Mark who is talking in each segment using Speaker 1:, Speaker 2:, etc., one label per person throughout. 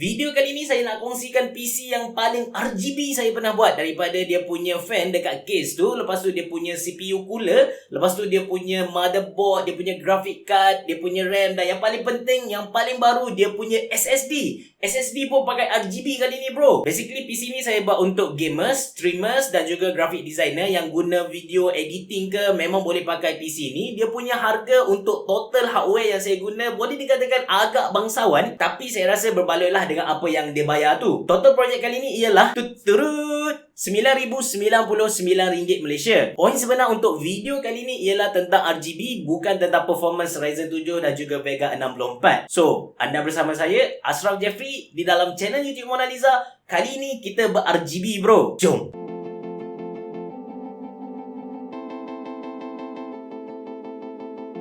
Speaker 1: Video kali ni saya nak kongsikan PC yang paling RGB saya pernah buat daripada dia punya fan dekat case tu, lepas tu dia punya CPU cooler, lepas tu dia punya motherboard, dia punya graphic card, dia punya RAM dan yang paling penting, yang paling baru dia punya SSD. SSD pun pakai RGB kali ni bro. Basically PC ni saya buat untuk gamers, streamers dan juga graphic designer yang guna video editing ke memang boleh pakai PC ni. Dia punya harga untuk total hardware yang saya guna boleh dikatakan agak bangsawan tapi saya rasa berbaloi lah dengan apa yang dia bayar tu. Total projek kali ni ialah tuturut RM9,099 Malaysia. Poin sebenar untuk video kali ni ialah tentang RGB bukan tentang performance Ryzen 7 dan juga Vega 64. So, anda bersama saya Ashraf Jeffrey di dalam channel YouTube Mona Lisa. Kali ini kita ber-RGB bro. Jom.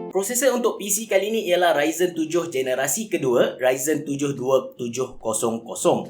Speaker 1: Prosesor untuk PC kali ini ialah Ryzen 7 generasi kedua, Ryzen 7 2700.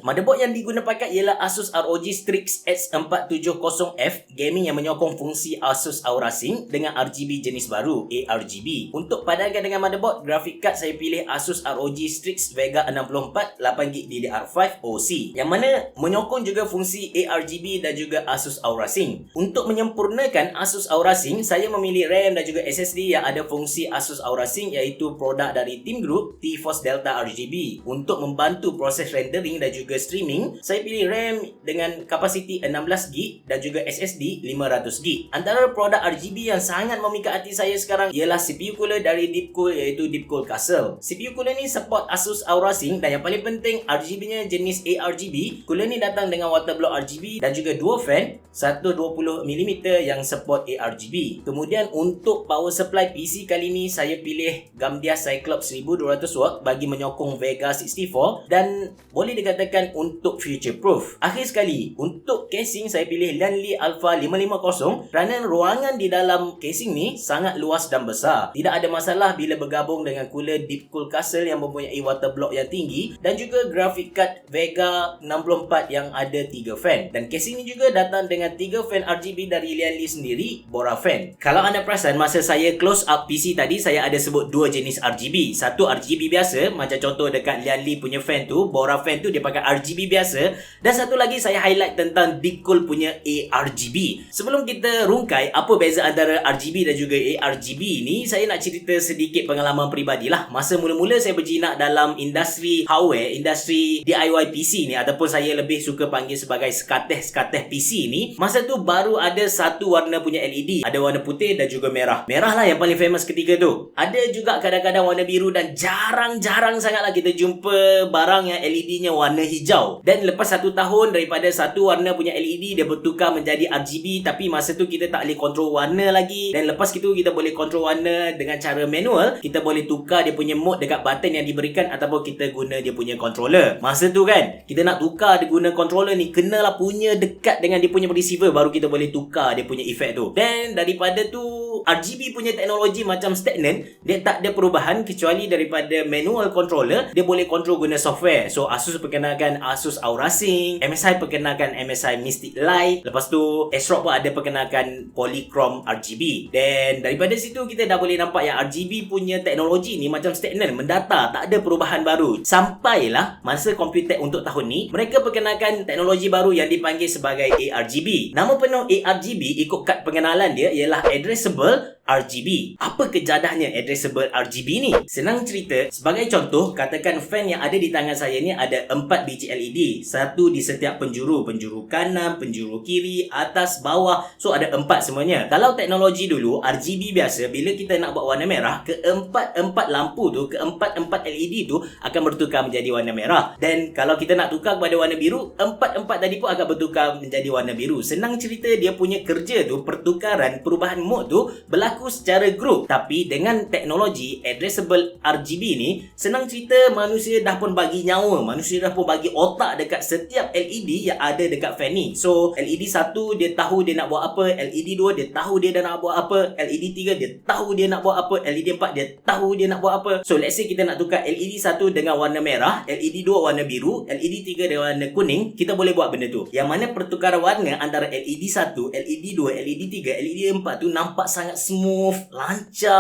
Speaker 1: Motherboard yang digunakan pakai ialah Asus ROG Strix X470F gaming yang menyokong fungsi Asus Aura Sync dengan RGB jenis baru, ARGB. Untuk padankan dengan motherboard, graphic card saya pilih Asus ROG Strix Vega 64 8GB DDR5 OC yang mana menyokong juga fungsi ARGB dan juga Asus Aura Sync. Untuk menyempurnakan Asus Aura Sync, saya memilih RAM dan juga SSD yang ada fungsi Asus Aura Sync iaitu produk dari Team Group T-Force Delta RGB. Untuk membantu proses rendering dan juga streaming, saya pilih RAM dengan kapasiti 16GB dan juga SSD 500GB. Antara produk RGB yang sangat memikat hati saya sekarang ialah CPU cooler dari Deepcool iaitu Deepcool Castle. CPU cooler ni support Asus Aura Sync dan yang paling penting RGB-nya jenis ARGB. Cooler ni datang dengan water block RGB dan juga dua fan 120mm yang support ARGB. Kemudian untuk power supply PC kali ni saya pilih Gamdia Cyclops 1200 watt bagi menyokong Vega 64 dan boleh dikatakan untuk future proof. Akhir sekali, untuk casing saya pilih Lanley Alpha 550 kerana ruangan di dalam casing ni sangat luas dan besar. Tidak ada masalah bila bergabung dengan cooler Deep Cool Castle yang mempunyai water block yang tinggi dan juga graphic card Vega 64 yang ada 3 fan. Dan casing ni juga datang dengan 3 fan RGB dari Lianli sendiri, Bora fan. Kalau anda perasan masa saya close up PC tadi saya ada sebut dua jenis RGB. Satu RGB biasa macam contoh dekat Lianli punya fan tu, Bora fan tu dia pakai RGB biasa dan satu lagi saya highlight tentang Deepcool punya ARGB. Sebelum kita rungkai apa beza antara RGB dan juga ARGB ni, saya nak cerita sedikit pengalaman peribadi lah. Masa mula-mula saya berjinak dalam industri hardware, industri DIY PC ni ataupun saya lebih suka panggil sebagai skateh-skateh PC ni, masa tu baru ada satu warna punya LED. Ada warna putih dan juga merah. Merah lah yang paling famous ketika tu. Ada juga kadang-kadang warna biru dan jarang-jarang sangatlah kita jumpa barang yang LED-nya warna hijau. Dan lepas satu tahun daripada satu warna punya LED dia bertukar menjadi RGB tapi masa tu kita tak boleh control warna lagi. Dan lepas itu kita boleh control warna dengan cara manual. Kita boleh tukar dia punya mode dekat button yang diberikan ataupun kita guna dia punya controller. Masa tu kan kita nak tukar dia guna controller ni kenalah punya dekat dengan dia punya receiver baru kita boleh tukar dia punya efek tu. Dan daripada tu RGB punya teknologi macam stagnant dia tak ada perubahan kecuali daripada manual controller dia boleh control guna software. So Asus perkenalkan Asus Aura Sync MSI perkenalkan MSI Mystic Light lepas tu ASRock pun ada perkenalkan Polychrome RGB dan daripada situ kita dah boleh nampak yang RGB punya teknologi ni macam stagnant mendata tak ada perubahan baru. Sampailah masa Computex untuk tahun ni mereka perkenalkan teknologi baru yang dipanggil sebagai ARGB nama penuh ARGB ikut kad pengenalan dia ialah addressable RGB. Apa kejadahnya addressable RGB ni? Senang cerita, sebagai contoh, katakan fan yang ada di tangan saya ni ada 4 biji LED. Satu di setiap penjuru, penjuru kanan, penjuru kiri, atas, bawah. So ada 4 semuanya. Kalau teknologi dulu, RGB biasa, bila kita nak buat warna merah, keempat-empat lampu tu, keempat-empat LED tu akan bertukar menjadi warna merah. Dan kalau kita nak tukar kepada warna biru, empat-empat tadi pun akan bertukar menjadi warna biru. Senang cerita, dia punya kerja tu, pertukaran, perubahan mode tu, berlaku secara grup tapi dengan teknologi addressable RGB ni senang cerita manusia dah pun bagi nyawa manusia dah pun bagi otak dekat setiap LED yang ada dekat fan ni so LED 1 dia tahu dia nak buat apa LED 2 dia tahu dia dah nak buat apa LED 3 dia tahu dia nak buat apa LED 4 dia tahu dia nak buat apa so let's say kita nak tukar LED 1 dengan warna merah LED 2 warna biru LED 3 dengan warna kuning kita boleh buat benda tu yang mana pertukaran warna antara LED 1 LED 2 LED 3 LED 4 tu nampak sangat smooth smooth,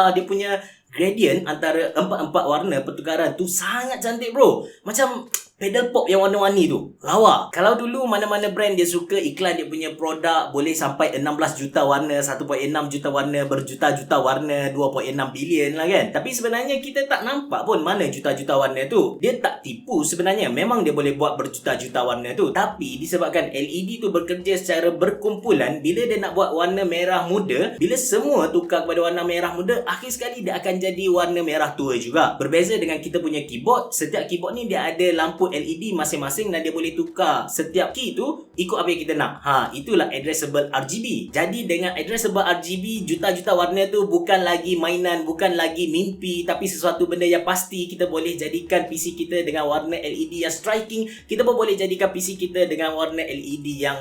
Speaker 1: lancar dia punya gradient antara empat-empat warna pertukaran tu sangat cantik bro. Macam pedal pop yang warna-warni tu. Lawa. Kalau dulu mana-mana brand dia suka iklan dia punya produk boleh sampai 16 juta warna, 1.6 juta warna, berjuta-juta warna, 2.6 bilion lah kan. Tapi sebenarnya kita tak nampak pun mana juta-juta warna tu. Dia tak tipu sebenarnya. Memang dia boleh buat berjuta-juta warna tu. Tapi disebabkan LED tu bekerja secara berkumpulan, bila dia nak buat warna merah muda, bila semua tukar kepada warna merah muda, akhir sekali dia akan jadi warna merah tua juga. Berbeza dengan kita punya keyboard, setiap keyboard ni dia ada lampu LED masing-masing dan dia boleh tukar setiap key tu ikut apa yang kita nak. Ha, itulah addressable RGB. Jadi dengan addressable RGB, juta-juta warna tu bukan lagi mainan, bukan lagi mimpi, tapi sesuatu benda yang pasti kita boleh jadikan PC kita dengan warna LED yang striking. Kita pun boleh jadikan PC kita dengan warna LED yang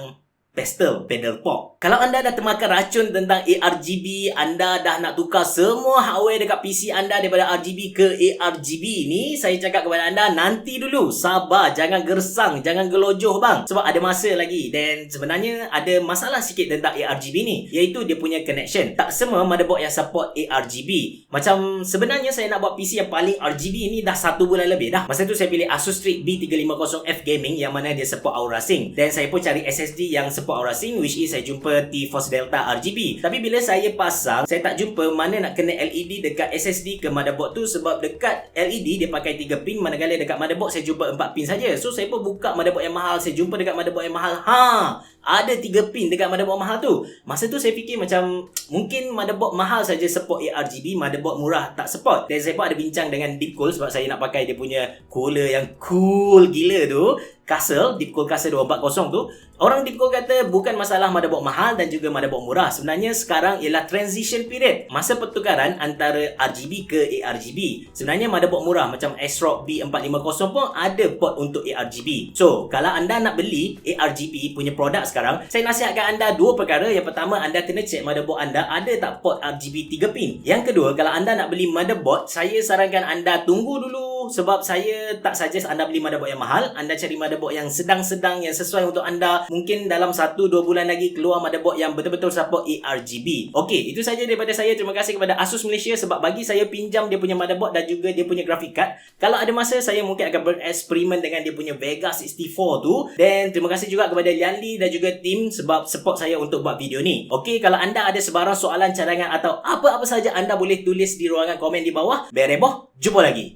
Speaker 1: pastel pedal pop. Kalau anda dah termakan racun tentang ARGB, anda dah nak tukar semua hardware dekat PC anda daripada RGB ke ARGB ni, saya cakap kepada anda nanti dulu. Sabar, jangan gersang, jangan gelojoh bang. Sebab ada masa lagi dan sebenarnya ada masalah sikit tentang ARGB ni, iaitu dia punya connection. Tak semua motherboard yang support ARGB. Macam sebenarnya saya nak buat PC yang paling RGB ni dah satu bulan lebih dah. Masa tu saya pilih Asus Strix B350F Gaming yang mana dia support Aura Sync. Dan saya pun cari SSD yang support support Aura Sync which is saya jumpa T-Force Delta RGB. Tapi bila saya pasang, saya tak jumpa mana nak kena LED dekat SSD ke motherboard tu sebab dekat LED dia pakai 3 pin manakala dekat motherboard saya jumpa 4 pin saja. So saya pun buka motherboard yang mahal, saya jumpa dekat motherboard yang mahal. Ha, ada 3 pin dekat motherboard mahal tu. Masa tu saya fikir macam mungkin motherboard mahal saja support ARGB, motherboard murah tak support. Dan saya pun ada bincang dengan Deepcool sebab saya nak pakai dia punya cooler yang cool gila tu. Castle, Deepcool Castle 240 tu Orang Deepcool kata bukan masalah motherboard mahal dan juga motherboard murah Sebenarnya sekarang ialah transition period Masa pertukaran antara RGB ke ARGB Sebenarnya motherboard murah macam ASRock B450 pun ada port untuk ARGB So, kalau anda nak beli ARGB punya produk sekarang Saya nasihatkan anda dua perkara. Yang pertama, anda kena check motherboard anda ada tak port RGB 3 pin? Yang kedua, kalau anda nak beli motherboard Saya sarankan anda tunggu dulu Sebab saya tak suggest anda beli motherboard yang mahal Anda cari motherboard yang sedang-sedang yang sesuai untuk anda. Mungkin dalam 1 2 bulan lagi keluar motherboard yang betul-betul support ARGB. Okey, itu saja daripada saya. Terima kasih kepada Asus Malaysia sebab bagi saya pinjam dia punya motherboard dan juga dia punya graphic card. Kalau ada masa saya mungkin akan bereksperimen dengan dia punya Vega 64 tu. Dan terima kasih juga kepada Lian Li dan juga tim sebab support saya untuk buat video ni. Okey, kalau anda ada sebarang soalan, cadangan atau apa-apa saja anda boleh tulis di ruangan komen di bawah. Bereboh, jumpa lagi.